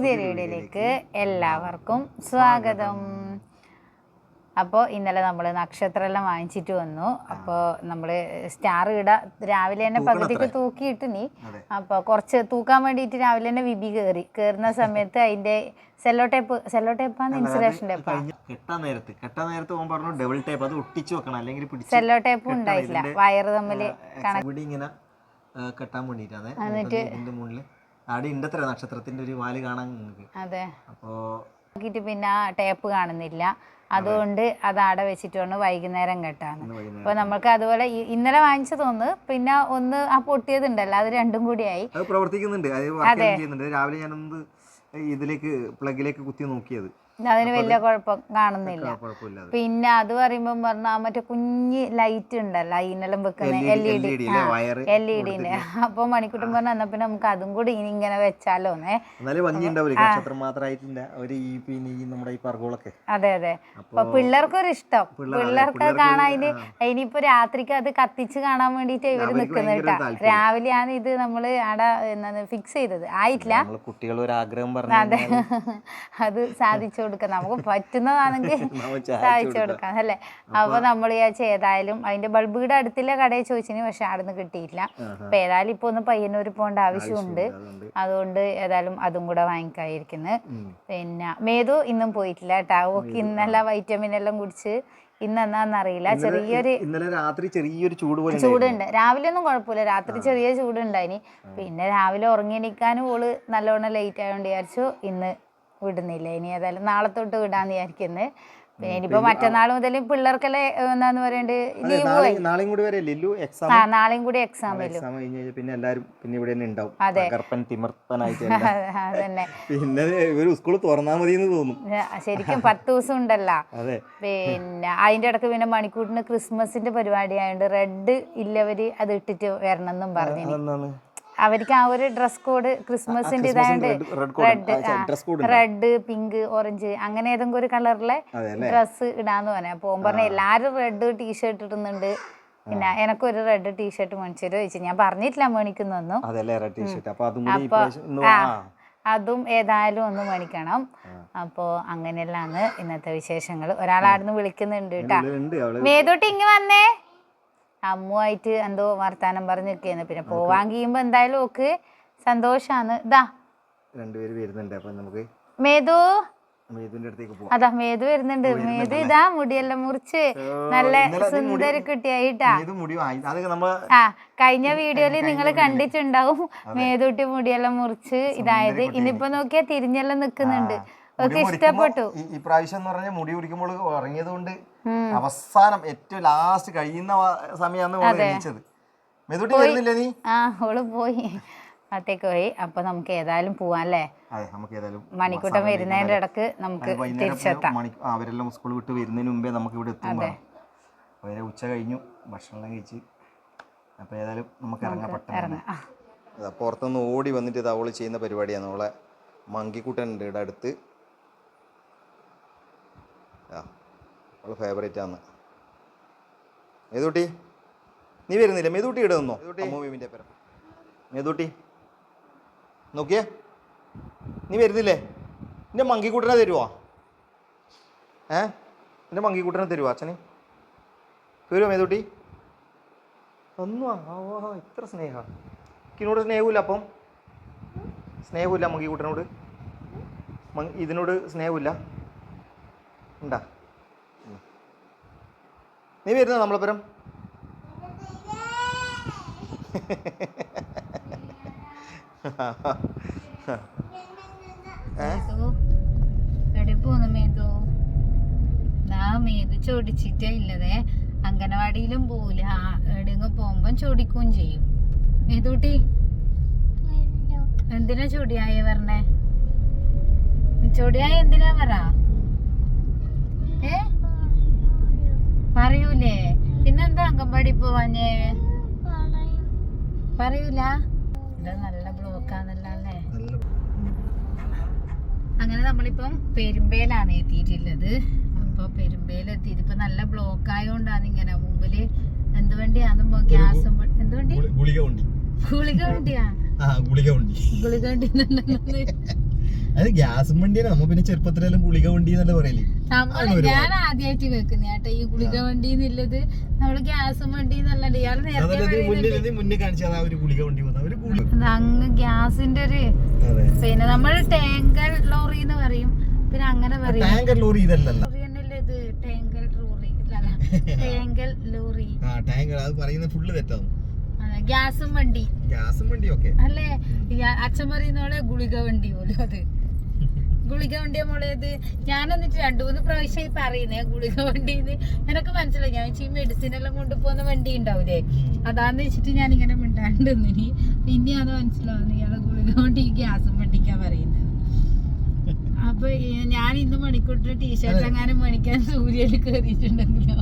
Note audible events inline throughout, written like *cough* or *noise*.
പുതിയൊരു വീഡിയോയിലേക്ക് എല്ലാവർക്കും സ്വാഗതം. അപ്പോൾ ഇന്നലെ നമ്മൾ നക്ഷത്രമെല്ലാം വാങ്ങിച്ചിട്ട് വന്നു. അപ്പോൾ നമ്മൾ സ്റ്റാർ ഇട രാവിലെ തന്നെ പകുതിക്ക് തൂക്കിയിട്ട് നീ. അപ്പോൾ കുറച്ച് തൂക്കാൻ വേണ്ടിയിട്ട് രാവിലെ തന്നെ വിബി കയറി കയറുന്ന *laughs* സമയത്ത് അതിന്റെ സെല്ലോ ടേപ്പ് സെല്ലോ ടേപ്പാണ് ഇൻസുലേഷൻ ടേപ്പ് കെട്ടാൻ നേരത്ത് കെട്ടാൻ നേരത്ത് ഓൻ പറഞ്ഞു ഡബിൾ ടേപ്പ് അത് ഒട്ടിച്ചു വെക്കണം. അല്ലെങ്കിൽ സെല്ലോ ടേപ്പ് ഉണ്ടായില്ല വയറ് തമ്മിൽ ഇവിടെ ഇങ്ങനെ കെട്ടാൻ വേണ്ടിയിട്ടാണ്. ഇതിന്റെ ആടെ ഉണ്ടത്ര നക്ഷത്രത്തിന്റെ ഒരു വാൽ കാണാൻ നിങ്ങൾക്ക്. അതെ. അപ്പോ നോക്കിയിട്ട് പിന്നെ ടേപ്പ് കാണുന്നില്ല. അതുകൊണ്ട് അത് അവിടെ വെച്ചിട്ടാണ് വൈകുന്നേരം കേട്ടാണ് അപ്പൊ നമ്മൾക്ക് അതുപോലെ ഇന്നലെ ഇന്നലെ വാങ്ങിച്ചതൊന്ന് പിന്നെ ഒന്ന് ആ പൊട്ടിയതുണ്ടല്ലോ അത് രണ്ടും കൂടിയായി അത് പ്രവർത്തിക്കുന്നുണ്ട്. അത് വർക്ക് ചെയ്യുന്നുണ്ട്. രാവിലെ ഞാനൊന്ന് ഇതിലേക്ക് പ്ലഗിലേക്ക് കുത്തി നോക്കിയത്. അതിന് വലിയ കുഴപ്പം കാണുന്നില്ല. അത് പിന്നെ അത് പറയുമ്പോൾ പറഞ്ഞാൽ മറ്റേ കുഞ്ഞ് ലൈറ്റ് ഉണ്ടല്ലോ അതിനെല്ലാം വെക്കുന്ന L E D L E ഡിന്റെ അപ്പൊ മണിക്കൂട്ടം പറഞ്ഞ എന്നാ പിന്നെ നമുക്ക് അതും കൂടി ഇനി ഇങ്ങനെ വെച്ചാലോ അതെ അതെ. അപ്പൊ പിള്ളേർക്കൊരു ഇഷ്ടം പിള്ളേർക്ക് കാണാൻ ഇനി ഇനിയിപ്പോ രാത്രിക്ക് അത് കത്തിച്ച് കാണാൻ വേണ്ടിട്ട് ഇവർ നിക്കുന്നത് കേട്ടാ. രാവിലെയാണ് ഇത് നമ്മൾ അവിടെ ഫിക്സ് ചെയ്തത്. ആയിട്ടില്ല. കുട്ടികൾ ഒരു ആഗ്രഹം പറഞ്ഞു അത്. സാധിച്ചു കൊടുക്കാം. നമുക്ക് പറ്റുന്നതാണെങ്കിൽ *laughs* സഹായിച്ചു കൊടുക്കാം. അല്ലേ? അപ്പൊ നമ്മൾ വിചാരിച്ച ഏതായാലും അതിന്റെ ബൾബുയുടെ അടുത്തുള്ള കടയിൽ ചോദിച്ചിന് പക്ഷെ അവിടെ കിട്ടിയില്ല അപ്പൊ ഏതായാലും ഇപ്പൊ ഒന്ന് പയ്യന്നൂർ പോകേണ്ട ആവശ്യമുണ്ട്. അതുകൊണ്ട് ഏതായാലും അതും കൂടെ വാങ്ങിക്കാതിരിക്കുന്നത്. പിന്നെ മേതു ഇന്നും പോയിട്ടില്ല കേട്ടോ. ഓക്കെ ഇന്നല്ല വൈറ്റമിൻ എല്ലാം കുടിച്ച് ഇന്ന് എന്നാന്നറിയില്ല ചെറിയൊരു ഇന്നലെ രാത്രി ചെറിയൊരു ചൂട് പോലെ ചൂടുണ്ട്. രാവിലെ ഒന്നും കുഴപ്പമില്ല. രാത്രി ചെറിയ ചൂടുണ്ടായിനി. പിന്നെ രാവിലെ ഉറങ്ങിയെണിക്കാനും ഓൾ നല്ലോണം ലേറ്റ് ആയതുകൊണ്ട് വിചാരിച്ചു. ഇന്ന് വിടുന്നില്ല. ഇനി ഏതായാലും നാളെ തൊട്ട് വിടാന്ന് വിചാരിക്കുന്നത് പിന്നെ ഇനിയിപ്പോ മറ്റന്നാൾ മുതൽ പിള്ളേർക്കെല്ലാം എന്താന്ന് പറയണ്ട്? ലീവ് നാളെയും കൂടി വരെ ലില്ലു എക്സാം ആ നാളെയും കൂടി എക്സാം വരും. എക്സാം കഴിഞ്ഞ് കഴിഞ്ഞാൽ പിന്നെ എല്ലാരും പിന്നെ ഇവിടെ തന്നെ ഉണ്ടാവും. അതെ. തകർപ്പൻ തിമർപ്പനായിട്ട് എല്ലാം. *laughs* അതന്നെ. പിന്നെ ഇവർ സ്കൂൾ തുറന്നാ മതി എന്ന് തോന്നും ശരിക്കും പത്ത് ദിവസം ഉണ്ടല്ലോ. *laughs* അതെ. പിന്നെ അതിന്റെ ഇടയ്ക്ക് പിന്നെ മണിക്കൂട്ടിന് ക്രിസ്മസിന്റെ പരിപാടി ആയതുകൊണ്ട് റെഡ് ഇല്ലവര് അത് ഇട്ടിട്ട് വരണം എന്നും പറഞ്ഞു അതെന്താണ്? അവർക്ക് ആ ഒരു ഡ്രസ് കോഡ് ക്രിസ്മസിന്റെ code. Red red pink orange അങ്ങനെ ഏതെങ്കിലും ഒരു കളറിലെ ഡ്രസ് ഇടാന്ന് പറഞ്ഞു. അപ്പൊ ഓൻ പറഞ്ഞ എല്ലാരും റെഡ് ടീഷർട്ട് ഇടുന്നുണ്ട്. പിന്നെ എനക്കൊരു റെഡ് ടീഷർട്ട് മേടിച്ചു ചോദിച്ചു. ഞാൻ പറഞ്ഞിട്ടില്ല മേണിക്കുന്നൊന്നും അപ്പൊ അതും അപ്പൊ ഏതായാലും ഒന്ന് മേടിക്കണം. അപ്പോൾ അങ്ങനെയല്ലാന്ന് ഇന്നത്തെ വിശേഷങ്ങൾ. ഒരാളായിരുന്നു വിളിക്കുന്നുണ്ട് കേട്ടാ. മേതോട്ട് ഇങ്ങ് വന്നേ. അമ്മുമായിട്ട് എന്തോ വർത്താനം പറഞ്ഞു നിൽക്കുന്നു പിന്നെ പോവാൻ കഴിയുമ്പോ എന്തായാലും ഓക്ക് സന്തോഷാണ്. ഇതാ രണ്ടുപേര് വരുന്നുണ്ട്. അപ്പൊ നമുക്ക് മേതു. അടുത്തേക്ക് പോവാം. അതാ മേതു വരുന്നുണ്ട്. മേതു ഇതാ മുടിയെല്ലാം മുറിച്ച് നല്ല സുന്ദര കുട്ടിയായിട്ടാ. മുടി വാങ്ങി. ആ കഴിഞ്ഞ വീഡിയോയിൽ നിങ്ങൾ കണ്ടിട്ടുണ്ടാവും. മേതുട്ടി മുടിയെല്ലാം മുറിച്ച് ഇതായത്. ഇനിയിപ്പോ നോക്കിയാ തിരിഞ്ഞെല്ലാം നിക്കുന്നുണ്ട്. ഓക്ക് ഇഷ്ടപ്പെട്ടു. ഈ ഈ പ്രാവശ്യം എന്ന് പറഞ്ഞാൽ മുടി പിടിക്കുമ്പോൾ ഉറങ്ങിയത് കൊണ്ട് അവസാനം ഏറ്റവും ലാസ്റ്റ് കഴിയുന്ന സമയമാണ് ഓൾ എണീച്ചത്. മെതുട്ടി വരുന്നില്ലേ നീ? ആ ഓൾ പോയി. അത്തേക്ക് പോയി. അപ്പൊ നമുക്ക് ഏതായാലും പോവാം അല്ലേ? അതെ നമുക്ക് ഏതായാലും മണിക്കൂട്ടം വരുന്നതിന്റെ ഇടയ്ക്ക് നമുക്ക് തിരിച്ചെത്താം. അവരെല്ലാം സ്കൂൾ വിട്ട് വരുന്നതിന് മുമ്പേ നമുക്ക് ഇവിടെ എത്തും അവരെ ഉച്ച കഴിഞ്ഞു ഭക്ഷണം കഴിച്ച്. അപ്പൊ ഏതായാലും നമുക്ക് ഇറങ്ങാൻ പെട്ടെന്ന് പുറത്തുനിന്ന് ഓടി വന്നിട്ട് ഇത് അവൾ ചെയ്യുന്ന പരിപാടിയാണ്. അവളെ മങ്കിക്കുട്ടൻ ഉണ്ട് ഇവിടെ അടുത്ത്. ആ അവൾ ഫേവറേറ്റ് ആണ്. മേതൂട്ടി നീ വരുന്നില്ല? മേതൂട്ടി ഇവിടെ നിന്നോ? മൂവിന്റെ പേര്. മേതൂട്ടി നോക്കിയേ. നീ വരുന്നില്ലേ? എന്റെ മങ്കിക്കൂട്ടനെ തരുവാ? ഏ? എന്റെ മങ്കിക്കൂട്ടനെ തരുവാ അച്ഛനെ? വരുമോ മേതൂട്ടി? ഒന്നും ഇത്ര സ്നേഹ. ഇതിനോട് സ്നേഹമില്ല അപ്പം. സ്നേഹമില്ല മങ്കിക്കൂട്ടനോട്. മങ് ഇതിനോട് സ്നേഹമില്ല. ഉണ്ടാ. നീ വരുന്ന എവിടെ പോന്നു മേതു? നാ മേതു ചൊടിച്ചിട്ടേ ഇല്ലതേ. അംഗനവാടിയിലും പോവില്ല. എവിടെയെങ്കിലും പോകുമ്പം ചോടിക്കുകയും ചെയ്യും. മേതൂട്ടി എന്തിനാ ചൊടിയായ പറഞ്ഞേ ചൊടിയായ എന്തിനാ പറ ഏ പറയൂലേ പിന്നെന്താ അംഗൻവാടി പോവാഞ്ഞേ പറയൂല. ഇത് നല്ല ബ്ലോക്കാന്നല്ലേ അങ്ങനെ നമ്മളിപ്പം പെരുമ്പേലാണ് എത്തിയിട്ടുള്ളത്. അപ്പൊ പെരുമ്പേൽ എത്തിയിട്ട് ഇപ്പൊ നല്ല ബ്ലോക്ക് ആയതുകൊണ്ടാണ് ഇങ്ങനെ മുമ്പിൽ എന്ത് വണ്ടിയാന്ന് ഗ്യാസും എന്ത് വണ്ടി? ഗുളിക വണ്ടിയാ? ഗുളിക വണ്ടി. ഗുളിക വണ്ടി. *laughs* അത് ഗ്യാസും വണ്ടിയാണ് നമ്മ പിന്നെ ചെറുപ്പത്തിലെല്ലാം ഗുളിക വണ്ടി എന്നല്ല പറയൽ. ഞാൻ ആദ്യമായിട്ട് കേൾക്കുന്ന കേട്ടോ ഈ ഗുളിക വണ്ടി എന്നുള്ളത് നമ്മൾ ഗ്യാസ് വണ്ടി എന്നല്ലേ നേരത്തെ അങ്ങ് ഗ്യാസിന്റെ ഒരു പിന്നെ നമ്മൾ ടാങ്കർ ലോറി എന്ന് പറയും. പിന്നെ അങ്ങനെ പറയും. ടാങ്കർ ലോറി ഇതല്ലല്ലോ. ഇത്? Tanker lorry. *laughs* Tanker lorry. ആ ടാങ്കർ അത് പറയുന്നത് ഫുള്ള് ഗ്യാസും വണ്ടി. ഗ്യാസും വണ്ടി അല്ലേ? അച്ഛൻ പറയുന്നോളെ ഗുളിക വണ്ടി പോലും അത്. ഗുളിക വണ്ടി മോളേത് ഞാൻ എന്നിട്ട് രണ്ടു മൂന്ന് പ്രാവശ്യമായി പറയുന്നേ ഗുളിക വണ്ടിന്ന് എനക്ക് മനസ്സിലായി? ഞാൻ ഈ മെഡിസിൻ എല്ലാം കൊണ്ടുപോകുന്ന വണ്ടി ഉണ്ടാവൂലേ? അതാന്ന് വെച്ചിട്ട് ഞാൻ ഇങ്ങനെ മിണ്ടാണ്ട് നിന്നിനി. പിന്നെ അത് മനസ്സിലാവുന്നു? ഇയാളെ ഗുളിക വണ്ടി ഗ്യാസും വണ്ടിക്കാ പറയുന്നത്. അപ്പൊ ഞാൻ ഇന്ന് മണിക്കൂട്ടിന് ടീഷർട്ട് എങ്ങാനും മേടിക്കാൻ സൂര്യയിൽ കയറിയിട്ടുണ്ടെങ്കിലോ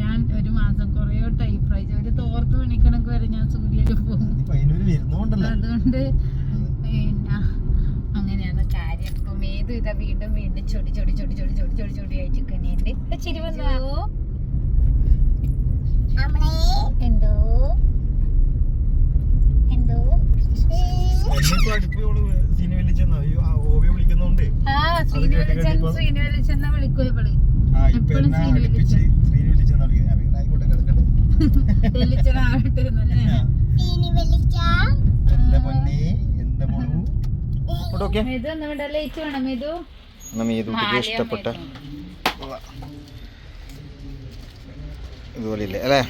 ഞാൻ ഒരു മാസം കുറേ ടൈപ്പ് ആയി ഒരു തോർത്ത് മണിക്കണക്ക് വരെ ഞാൻ സൂര്യയിൽ പോകും അതുകൊണ്ട് പിന്നെ അങ്ങനെയാണ് കാര്യം. അപ്പം ഏത് ഇതാ വീണ്ടും വീണ്ടും ചൊടി ചൊടി ചൊടി ചൊടി ചൊടി ചൊടി ചൊടി ആയിട്ട് കണിയുണ്ട് ചിരി വന്നോ? എന്തോ? എന്തോ? ആ ഓവി വിളിക്കുന്നോണ്ട്. ആ ശ്രീനി വലിച്ചൻ ശ്രീനി വലിച്ചെന്നാ വിളിക്കൂ ഇവൾ. ആ ഇപ്പൊ എപ്പഴും എന്നാ മെതു മീതുട്ടിക്ക് ഇഷ്ടപ്പെട്ട ഇതുപോലെ ഇല്ലേ അല്ലേ?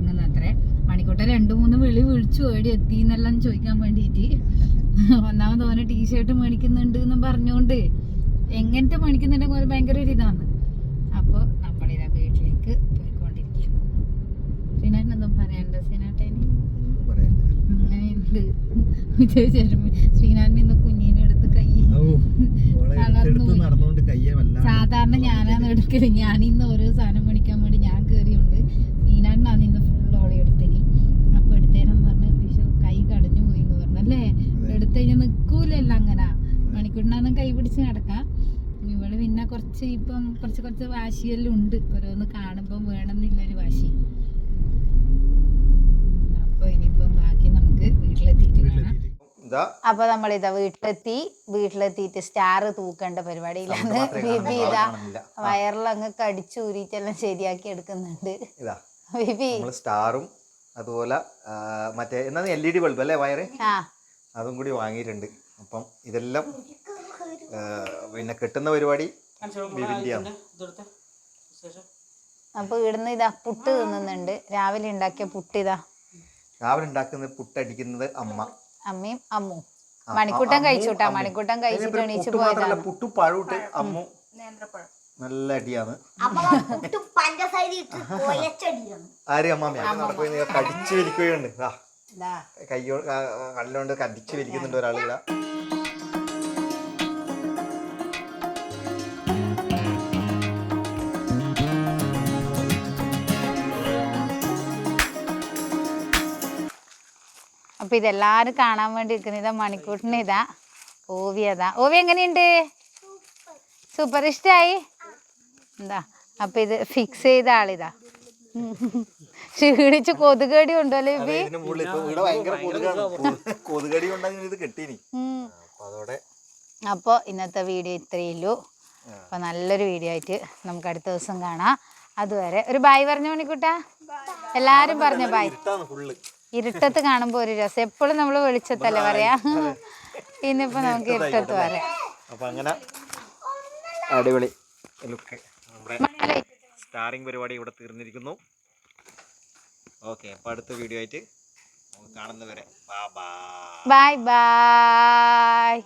ഇതാ ഇപ്പൊ ഉറങ്ങുന്ന അത്രേ മണിക്കൂട്ട രണ്ടു മൂന്ന് വിളി വിളിച്ചു ഓടി എത്തി എന്നെല്ലാം ചോദിക്കാൻ വേണ്ടിയിട്ട് ഒന്നാമത് ഓനെ ടീഷർട്ട് മേടിക്കുന്നുണ്ട് എന്ന് പറഞ്ഞുകൊണ്ട് എങ്ങനത്തെ മേടിക്കുന്നുണ്ടെങ്കിൽ ഒരു ഭയങ്കര ഒരു ഇതാണ്. അപ്പോൾ നമ്മളിതാ വീട്ടിലേക്ക് പോയിക്കൊണ്ടിരിക്കുന്നു. ശ്രീനാട്ടിനെന്തും പറയാനുണ്ടോ? ശ്രീനാട്ടേന് അങ്ങനെയുണ്ട്. ശ്രീനാഥിന് ഇന്ന് കുഞ്ഞിനെ എടുത്ത് കൈ സാധാരണ ഞാനാണ് എടുക്കൽ. ഞാൻ ഇന്ന് ഓരോ സാധനം മേടിക്കാൻ നീനാടിനാണ് ഇന്ന് ഫുൾ ഓളി എടുത്തിനി അപ്പൊ എടുത്തേരെന്ന് പറഞ്ഞ് വിഷു കൈ കടഞ്ഞു പോയി എന്ന് പറഞ്ഞല്ലേ എടുത്തു കഴിഞ്ഞാൽ നിൽക്കൂലല്ല അങ്ങനെ. മണിക്കൂറിനാന്നും കൈ പിടിച്ച് നടക്കാം. ഇവൾ പിന്നെ കുറച്ച് ഇപ്പം കുറച്ച് കുറച്ച് വാശിയെല്ലാം ഉണ്ട്. ഓരോന്ന് കാണുമ്പോൾ വേണമെന്നില്ല ഒരു വാശി. അപ്പൊ ഇനിയിപ്പം ബാക്കി നമുക്ക് വീട്ടിലെത്തിയിട്ട് കാണാം. അപ്പൊ നമ്മൾ ഇതാ വീട്ടിലെത്തി. വീട്ടിലെത്തിയിട്ട് സ്റ്റാർ തൂക്കേണ്ട പരിപാടിയിലാണ്. ബിബി ഇതാ വയറിലങ്ങ് കടിച്ചൂരിട്ടെല്ലാം ശരിയാക്കി എടുക്കുന്നുണ്ട്. നമ്മൾ സ്റ്റാറും അതുപോലെ മറ്റേ എന്നാ എൽ ഇ ഡി ബൾബ് അല്ലേ വയറ്? ആ. അതും കൂടി വാങ്ങിയിട്ടുണ്ട്. അപ്പം ഇതെല്ലാം പിന്നെ കിട്ടുന്ന പരിപാടി ബിബിന്റെയാണ് അപ്പൊ ഇവിടുന്ന് ഇതാ പുട്ട് തിന്നുന്നുണ്ട്. രാവിലെ ഉണ്ടാക്കിയ പുട്ട് ഇതാ. രാവിലെ പുട്ട് പുട്ടടിക്കുന്നത് അമ്മ. അമ്മയും അമ്മു. മണിക്കൂട്ടം കഴിച്ചുട്ടാ. മണിക്കൂട്ടം കഴിച്ചിട്ട് എണീച്ചു പോയതാ മാത്രല്ല പുട്ടു പഴുട്ട് അമ്മു. നല്ല അടിയാണ്. ആര് അമ്മാമ്മ നടക്കുകയും കടിച്ചു വലിക്കുകയുണ്ട്. ആ. കയ്യോ കല്ലുകൊണ്ട് കടിച്ചു വലിക്കുന്നുണ്ട് ഒരാളില്ല ഇതാ അപ്പൊ ഇതെല്ലാരും കാണാൻ വേണ്ടി നിൽക്കുന്ന ഇതാ മണിക്കൂട്ടിന് ഇതാ ഓവിയതാ. ഓവി എങ്ങനെയുണ്ട്? സൂപ്പർ. ഇഷ്ടായി? എന്താ? അപ്പൊ ഇത് ഫിക്സ് ചെയ്ത ആളിതാ. ക്ഷീണിച്ച് കൊതുകടി ഉണ്ടോ കൊതു- കൊതുകടി കൊണ്ടാണ് ഇത് കെട്ടീനി അപ്പൊ അപ്പോൾ ഇന്നത്തെ വീഡിയോ ഇത്രയേ ഉള്ളൂ. അപ്പോൾ നല്ലൊരു വീഡിയോ ആയിട്ട് നമുക്ക് അടുത്ത ദിവസം കാണാം. അതുവരെ ഒരു ബായ് പറഞ്ഞു മണിക്കൂട്ടാ? എല്ലാരും പറഞ്ഞു ബായ് ഇരുട്ടത്ത് കാണുമ്പോൾ ഒരു രസം. എപ്പോഴും നമ്മൾ വെളിച്ചത്തല്ലേ പറയാ? ഇന്നിപ്പോ നമുക്ക് ഇരുട്ടത്ത് പറയാം അപ്പൊ അങ്ങനെ അടിപൊളി. ലുക്ക് നമ്മുടെ സ്റ്റാറിങ് പരിപാടി ഇവിടെ തീർന്നിരിക്കുന്നു. ഓക്കെ അപ്പൊ അടുത്ത വീഡിയോ ആയിട്ട് നമുക്ക് കാണുന്നവരെ ബൈ ബൈ